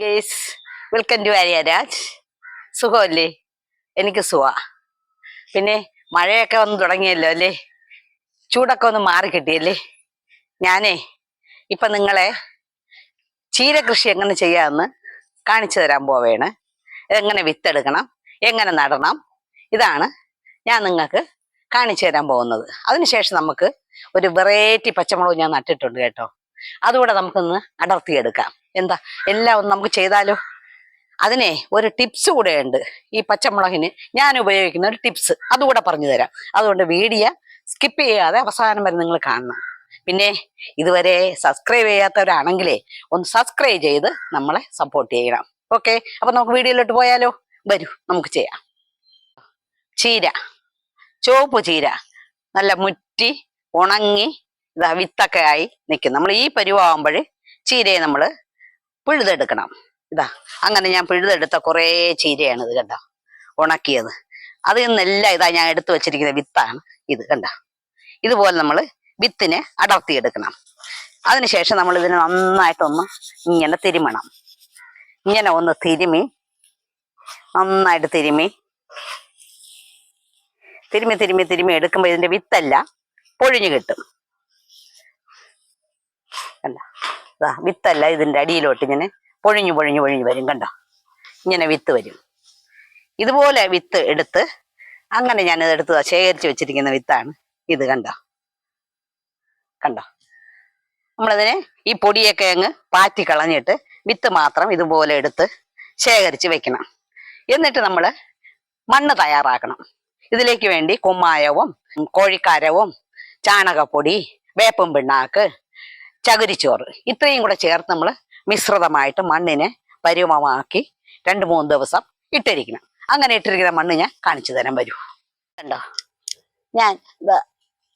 Guys welcome to Aryaraj സുഖമല്ലേ? എനിക്ക് സുഖ പിന്നെ മഴയൊക്കെ വന്ന് തുടങ്ങിയല്ലോ അല്ലേ? ചൂടൊക്കെ ഒന്ന് മാറി കിട്ടിയല്ലേ? ഞാനേ ഇപ്പം നിങ്ങളെ ചീര കൃഷി എങ്ങനെ ചെയ്യാമെന്ന് കാണിച്ചു തരാൻ പോവേണ്. എങ്ങനെ വിത്തെടുക്കണം എങ്ങനെ നടണം ഇതാണ് ഞാൻ നിങ്ങൾക്ക് കാണിച്ചു തരാൻ പോകുന്നത്. അതിനുശേഷം നമുക്ക് ഒരു വെറൈറ്റി പച്ചമുളക് ഞാൻ നട്ടിട്ടുണ്ട് കേട്ടോ. അതുകൂടെ നമുക്കൊന്ന് അടർത്തിയെടുക്കാം. എന്താ? എല്ലാം ഒന്ന് നമുക്ക് ചെയ്താലോ? അതിനെ ഒരു ടിപ്സ് കൂടെ ഉണ്ട് ഈ പച്ചമുളകിന്. ഞാൻ ഉപയോഗിക്കുന്ന ഒരു ടിപ്സ് അതുകൂടെ പറഞ്ഞു തരാം. അതുകൊണ്ട് വീഡിയോ സ്കിപ്പ് ചെയ്യാതെ അവസാനം വരെ നിങ്ങൾ കാണണം. പിന്നെ ഇതുവരെ സബ്സ്ക്രൈബ് ചെയ്യാത്തവരാണെങ്കിലേ ഒന്ന് സബ്സ്ക്രൈബ് ചെയ്ത് നമ്മളെ സപ്പോർട്ട് ചെയ്യണം. ഓക്കെ അപ്പൊ നമുക്ക് വീഡിയോയിലോട്ട് പോയാലോ? വരൂ നമുക്ക് ചെയ്യാം. ചീര. ചുവപ്പ് ചീര. നല്ല മുറ്റി ഉണങ്ങി ഇതാ വിത്തൊക്കെ ആയി നിൽക്കും. നമ്മൾ ഈ പരുവാകുമ്പോൾ ചീരയെ നമ്മൾ പിഴുതെടുക്കണം. ഇതാ അങ്ങനെ ഞാൻ പിഴുതെടുത്ത കുറേ ചീരയാണ് ഇത് കണ്ടോ? ഉണക്കിയത്. അതിൽ നിന്നെല്ലാം ഇതാ ഞാൻ എടുത്തു വെച്ചിരിക്കുന്ന വിത്താണ് ഇത് കണ്ട? ഇതുപോലെ നമ്മൾ വിത്തിനെ അടർത്തിയെടുക്കണം. അതിനുശേഷം നമ്മൾ ഇതിനെ നന്നായിട്ടൊന്ന് ഇങ്ങനെ തിരുമണം. ഇങ്ങനെ ഒന്ന് തിരുമി നന്നായിട്ട് തിരുമി. തിരുമി തിരുമി തിരുമി എടുക്കുമ്പോൾ ഇതിന്റെ വിത്തല്ല പൊഴിഞ്ഞു കിട്ടും കണ്ട ദാ വിത്തല്ല ഇതിന്റെ അടിയിലോട്ട് ഇങ്ങനെ പൊഴിഞ്ഞു പൊഴിഞ്ഞു പൊഴിഞ്ഞു വരും കണ്ടോ? ഇങ്ങനെ വിത്ത് വരും. ഇതുപോലെ വിത്ത് എടുത്ത് അങ്ങനെ ഞാൻ ഇത് എടുത്ത് ശേഖരിച്ച് വെച്ചിരിക്കുന്ന വിത്താണ് ഇത് കണ്ടോ? കണ്ടോ? നമ്മളതിനെ ഈ പൊടിയൊക്കെ അങ്ങ് പാറ്റി കളഞ്ഞിട്ട് വിത്ത് മാത്രം ഇതുപോലെ എടുത്ത് ശേഖരിച്ച് വെക്കണം. എന്നിട്ട് നമ്മൾ മണ്ണ് തയ്യാറാക്കണം. ഇതിലേക്ക് വേണ്ടി കുമ്മായവും കോഴിക്കാരവും ചാണകപ്പൊടി വേപ്പും പിണ്ണാക്ക് ചകിരിച്ചോറ്. ഇത്രയും കൂടെ ചേർത്ത് നമ്മൾ മിശ്രിതമായിട്ട് മണ്ണിനെ പരിമമാക്കി രണ്ട് മൂന്ന് ദിവസം ഇട്ടിരിക്കണം. അങ്ങനെ ഇട്ടിരിക്കുന്ന മണ്ണ് ഞാൻ കാണിച്ചു തരാൻ വരൂ കണ്ടോ? ഞാൻ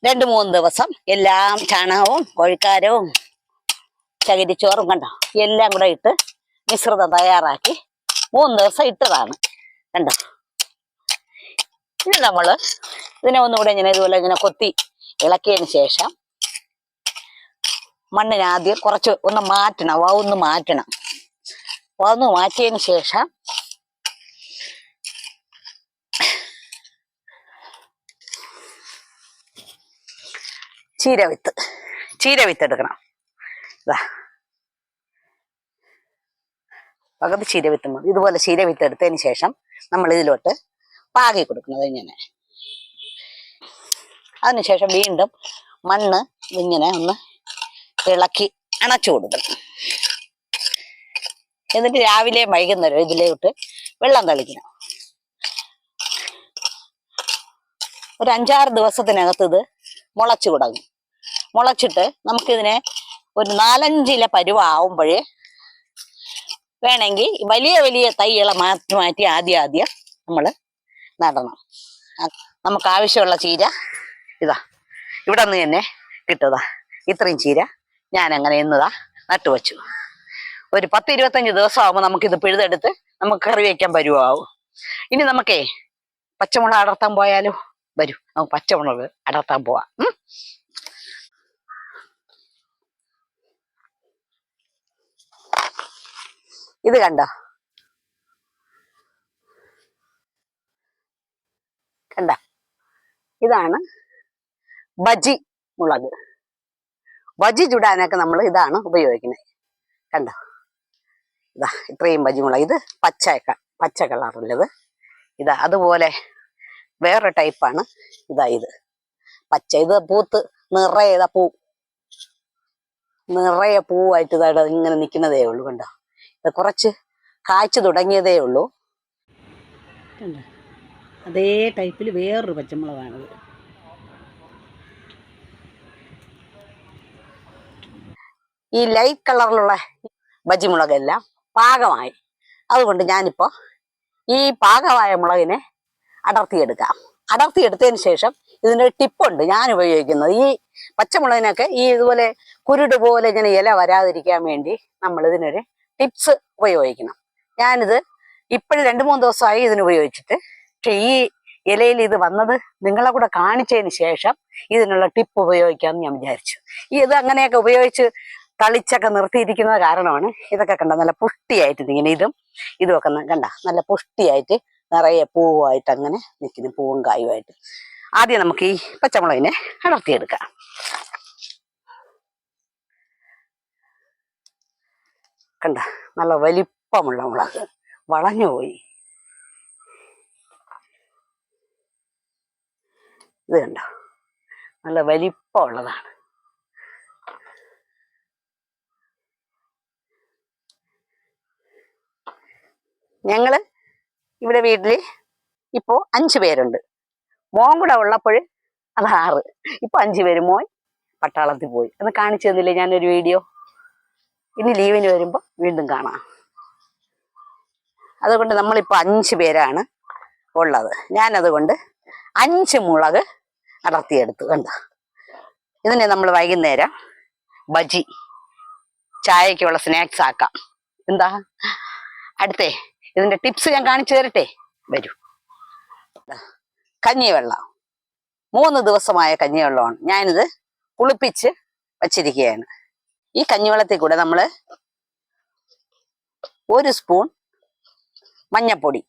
രണ്ട് മൂന്ന് ദിവസം എല്ലാം ചാണകവും കോഴിക്കാരവും ചകിരിച്ചോറും കണ്ടോ? എല്ലാം കൂടെ ഇട്ട് മിശ്രിതം തയ്യാറാക്കി മൂന്ന് ദിവസം ഇട്ടതാണ്. കണ്ടോ? ഇനി നമ്മൾ ഇതിനെ ഒന്നുകൂടെ ഇങ്ങനെ ഇതുപോലെ ഇങ്ങനെ കൊത്തി ഇളക്കിയതിന് ശേഷം മണ്ണിന് ആദ്യം കുറച്ച് ഒന്ന് മാറ്റണം വന്ന് മാറ്റണം. വന്ന് മാറ്റിയതിന് ശേഷം ചീരവിത്ത് ചീരവിത്ത് എടുക്കണം. ഇതാ പകുതി ചീരവിത്ത് മതി. ഇതുപോലെ ചീരവിത്ത് എടുത്തതിന് ശേഷം നമ്മൾ ഇതിലോട്ട് പാകി കൊടുക്കുന്നത് ഇങ്ങനെ. അതിനുശേഷം വീണ്ടും മണ്ണ് ഇങ്ങനെ ഒന്ന് ഇളക്കി അണച്ചു കൊടുക്കണം. എന്നിട്ട് രാവിലെ വൈകുന്നേരം ഇതിലോട്ട് വെള്ളം തളിക്കണം. ഒരു അഞ്ചാറ് ദിവസത്തിനകത്ത് ഇത് മുളച്ചു തുടങ്ങും. മുളച്ചിട്ട് നമുക്കിതിനെ ഒരു നാലഞ്ചില പരുവാകുമ്പോഴേ വേണമെങ്കിൽ വലിയ വലിയ തൈകളെ മാറ്റി മാറ്റി ആദ്യം ആദ്യം നമ്മൾ നടണം. നമുക്ക് ആവശ്യമുള്ള ചീര ഇതാ. ഇവിടെ നിന്ന് തന്നെ കിട്ടുതാ ഇത്രയും ചീര. ഞാൻ അങ്ങനെ എന്നതാ നട്ടുവച്ചു. ഒരു പത്ത് ഇരുപത്തഞ്ച് ദിവസം നമുക്ക് ഇത് പിഴുതെടുത്ത് നമുക്ക് കറി വയ്ക്കാൻ പരുവാവും ഇനി നമുക്കേ പച്ചമുളക് അടർത്താൻ പോയാലോ? വരൂ നമുക്ക് പച്ചമുളക് അടർത്താൻ പോവാ. ഇത് കണ്ടോ? കണ്ട? ഇതാണ് ബജി മുളക്. ബജി ചുടാനൊക്കെ നമ്മൾ ഇതാണ് ഉപയോഗിക്കുന്നത് കണ്ടോ? ഇതാ ഇത്രയും ബജി മുളക്. ഇത് പച്ച പച്ച കളറുള്ളത് ഇതാ അതുപോലെ വേറെ ടൈപ്പാണ്. ഇതാ ഇത്. പച്ച. ഇത് പൂത്ത് നിറയെ ഇതാ പൂ. നിറയെ പൂവായിട്ട് ഇതാ ഇങ്ങനെ നിൽക്കുന്നതേ ഉള്ളൂ കണ്ടോ? ഇത് കുറച്ച് കായ്ച്ചു തുടങ്ങിയതേ ഉള്ളൂ. കണ്ടോ? അതേ ടൈപ്പിൽ വേറൊരു പച്ചമുളകാണിത്. ഈ ലൈറ്റ് കളറിലുള്ള ബജിമുളകെല്ലാം പാകമായി. അതുകൊണ്ട് ഞാനിപ്പോൾ ഈ പാകമായ മുളകിനെ അടർത്തിയെടുക്കാം. അടർത്തിയെടുത്തതിന് ശേഷം ഇതിന്റെ ടിപ്പുണ്ട്. ഞാൻ ഉപയോഗിക്കുന്നത് ഈ പച്ചമുളകിനൊക്കെ ഈ ഇതുപോലെ കുരുട് പോലെ ഇങ്ങനെ ഇല വരാതിരിക്കാൻ വേണ്ടി നമ്മൾ ഇതിനൊരു ടിപ്സ് ഉപയോഗിക്കണം. ഞാനിത് ഇപ്പോഴും രണ്ട് മൂന്ന് ദിവസമായി ഇതിന് ഉപയോഗിച്ചിട്ട്. പക്ഷെ ഈ ഇലയിൽ ഇത് വന്നത് നിങ്ങളെ കൂടെ കാണിച്ചതിന് ശേഷം ഇതിനുള്ള ടിപ്പ് ഉപയോഗിക്കാമെന്ന് ഞാൻ വിചാരിച്ചു. ഈ ഇത് അങ്ങനെയൊക്കെ ഉപയോഗിച്ച് തളിച്ചൊക്കെ നിർത്തിയിരിക്കുന്നത് കാരണമാണ്. ഇതൊക്കെ കണ്ട നല്ല പുഷ്ടിയായിട്ട് ഇങ്ങനെ ഇതും ഇതുമൊക്കെ കണ്ട നല്ല പുഷ്ടിയായിട്ട് നിറയെ പൂവായിട്ട് അങ്ങനെ നിൽക്കുന്നു പൂവും കായുമായിട്ട്. ആദ്യം നമുക്ക് ഈ പച്ചമുളകിനെ അടർത്തിയെടുക്കാം. കണ്ട നല്ല വലിപ്പമുള്ള മുളക് വളഞ്ഞു പോയി. ഇത് കണ്ടോ? നല്ല വലിപ്പമുള്ളതാണ്. ഞങ്ങൾ ഇവിടെ വീട്ടിൽ ഇപ്പോൾ അഞ്ച് പേരുണ്ട്. മോൻ കൂടെ ഉള്ളപ്പോൾ അത് ആറ്. ഇപ്പോൾ അഞ്ച് പേര്. മോൻ പട്ടാളത്തിൽ പോയി. അത് കാണിച്ചു തന്നില്ലേ ഞാനൊരു വീഡിയോ? ഇനി ലീവിന് വരുമ്പോൾ വീണ്ടും കാണാം. അതുകൊണ്ട് നമ്മളിപ്പോൾ അഞ്ച് പേരാണ് ഉള്ളത്. ഞാനതുകൊണ്ട് അഞ്ച് മുളക് അടർത്തിയെടുത്തു കണ്ട? ഇതിനെ നമ്മൾ വൈകുന്നേരം ബജി ചായക്കുള്ള സ്നാക്സ് ആക്കാം. എന്താ? അടുത്തേ ഇതിന്റെ ടിപ്സ് ഞാൻ കാണിച്ചു തരട്ടെ? വരൂ. കഞ്ഞിവെള്ളം. മൂന്ന് ദിവസമായ കഞ്ഞിവെള്ളമാണ്. ഞാനിത് പുളിപ്പിച്ച് വച്ചിരിക്കുകയാണ്. ഈ കഞ്ഞിവെള്ളത്തിൽ കൂടെ നമ്മൾ ഒരു സ്പൂൺ മഞ്ഞപ്പൊടി.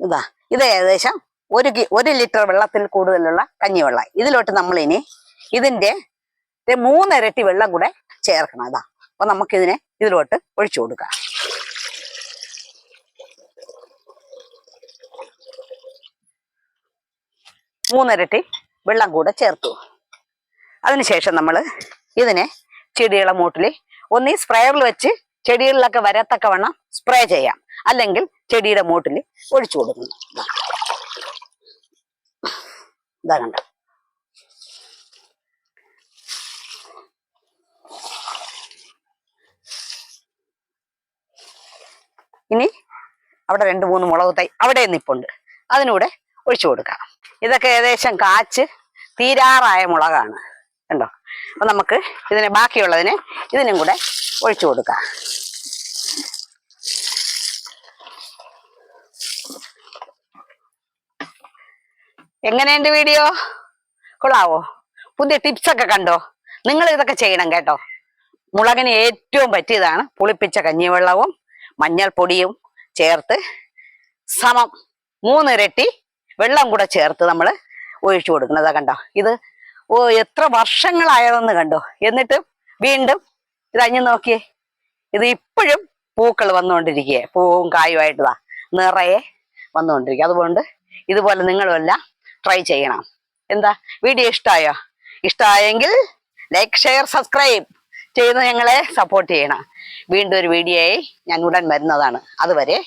ഇതാ ഇത് ഏകദേശം ഒരു ഒരു ലിറ്റർ വെള്ളത്തിൽ കൂടുതലുള്ള കഞ്ഞിവെള്ളം. ഇതിലോട്ട് ഇതിന്റെ ഒരു മൂന്നിരട്ടി വെള്ളം കൂടെ ചേർക്കണം. അതാ അപ്പൊ നമുക്കിതിനെ ഇതിലോട്ട് ഒഴിച്ചു കൊടുക്കാം. മൂന്നിരട്ടി വെള്ളം കൂടെ ചേർത്തു. അതിനുശേഷം നമ്മൾ ഇതിനെ ചെടികളെ മൂട്ടിൽ ഒന്നീ സ്പ്രേയറിൽ വെച്ച് ചെടികളിലൊക്കെ വരത്തക്ക വണ്ണം സ്പ്രേ ചെയ്യാം. അല്ലെങ്കിൽ ചെടിയുടെ മൂട്ടിൽ ഒഴിച്ചു കൊടുക്കുന്നു. ഇതാ കണ്ട? ഇനി അവിടെ രണ്ട് മൂന്ന് മുളക് തൈ അവിടെ നിപ്പുണ്ട്. അതിനൂടെ ഒഴിച്ചു കൊടുക്കാം. ഇതൊക്കെ ഏകദേശം കാച്ച് തീരാറായ മുളകാണ്. കണ്ടോ? അപ്പൊ നമുക്ക് ഇതിനെ ബാക്കിയുള്ളതിനെ ഇതിനും കൂടെ ഒഴിച്ചു കൊടുക്കാം. എങ്ങനെയുണ്ട് വീഡിയോ? കൊള്ളാവോ? പുതിയ ടിപ്സൊക്കെ കണ്ടോ? നിങ്ങൾ ഇതൊക്കെ ചെയ്യണം കേട്ടോ. മുളകിന് ഏറ്റവും പറ്റിയതാണ് പുളിപ്പിച്ച കഞ്ഞിവെള്ളവും മഞ്ഞൾപ്പൊടിയും ചേർത്ത് സമം മൂന്നിരട്ടി വെള്ളം കൂടെ ചേർത്ത് നമ്മൾ ഒഴിച്ചു കൊടുക്കുന്നത്. കണ്ടോ? ഇത് ഓ എത്ര വർഷങ്ങളായതെന്ന് കണ്ടോ? എന്നിട്ട് വീണ്ടും ഇത് അഞ്ഞു നോക്കിയേ. ഇത് ഇപ്പോഴും പൂക്കൾ വന്നുകൊണ്ടിരിക്കുക പൂവും കായുമായിട്ടതാ നിറയെ വന്നുകൊണ്ടിരിക്കുക അതുകൊണ്ട് ഇതുപോലെ നിങ്ങളും എല്ലാം ട്രൈ ചെയ്യണം. എന്താ? വീഡിയോ ഇഷ്ടമായോ? ഇഷ്ടമായെങ്കിൽ ലൈക്ക് ഷെയർ സബ്സ്ക്രൈബ് ചെയ്ത് ഞങ്ങളെ സപ്പോർട്ട് ചെയ്യണം. വീണ്ടും ഒരു വീഡിയോയായി ഞാൻ ഉടൻ വരുന്നതാണ്. അതുവരെ